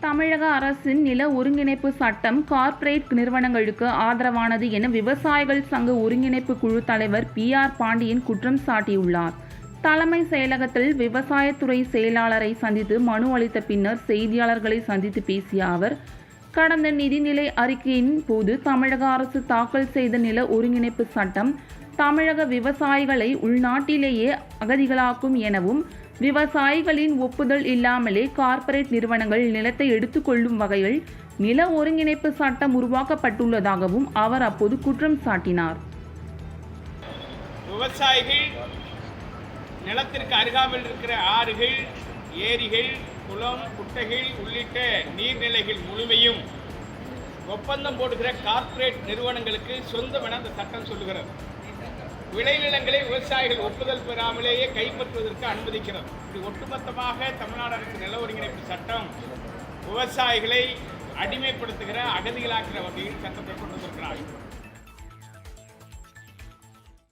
தமிழக அரசின் நில ஒருங்கிணைப்பு சட்டம் கார்ப்பரேட் நிறுவனங்களுக்கு ஆதரவானது என விவசாயிகள் சங்க ஒருங்கிணைப்பு குழு தலைவர் பி ஆர் பாண்டியன் குற்றம் சாட்டியுள்ளார். தலைமை செயலகத்தில் விவசாயத்துறை செயலாளரை சந்தித்து மனு அளித்த பின்னர் செய்தியாளர்களை சந்தித்து பேசிய அவர் கடந்த நிதிநிலை அறிக்கையின் போது தமிழக அரசு தாக்கல் செய்த நில ஒருங்கிணைப்பு சட்டம் தமிழக விவசாயிகளை உள்நாட்டிலேயே அகதிகளாக்கும் எனவும் விவசாயிகளின் ஒப்புதல் இல்லாமலே கார்ப்பரேட் நிறுவனங்கள் நிலத்தை எடுத்துக்கொள்ளும் வகையில் நில ஒருங்கிணைப்பு சட்டம் உருவாக்கப்பட்டுள்ளதாகவும் அவர் அப்போது குற்றம் சாட்டினார். விவசாயிகள் நிலத்திற்கு அருகாமல் இருக்கிற ஆறுகள் ஏரிகள் குளம் குட்டைகள் உள்ளிட்ட நீர்நிலைகள் முழுமையும் ஒப்பந்தம் போடுகிற கார்ப்பரேட் நிறுவனங்களுக்கு சொந்தமென அந்த சட்டம் சொல்லுகிறது. விளைநிலங்களை விவசாயிகள் ஒப்புதல் பெறாமலேயே கைப்பற்றுவதற்கு அனுமதிக்கிறது. இது ஒட்டுமொத்தமாக தமிழ்நாடு அரசு நில ஒருங்கிணைப்பு சட்டம் விவசாயிகளை அடிமைப்படுத்துகிற அகதிகளாக்கிற வகையில் சட்டத்தை கொண்டு வந்திருக்கிறார்கள்.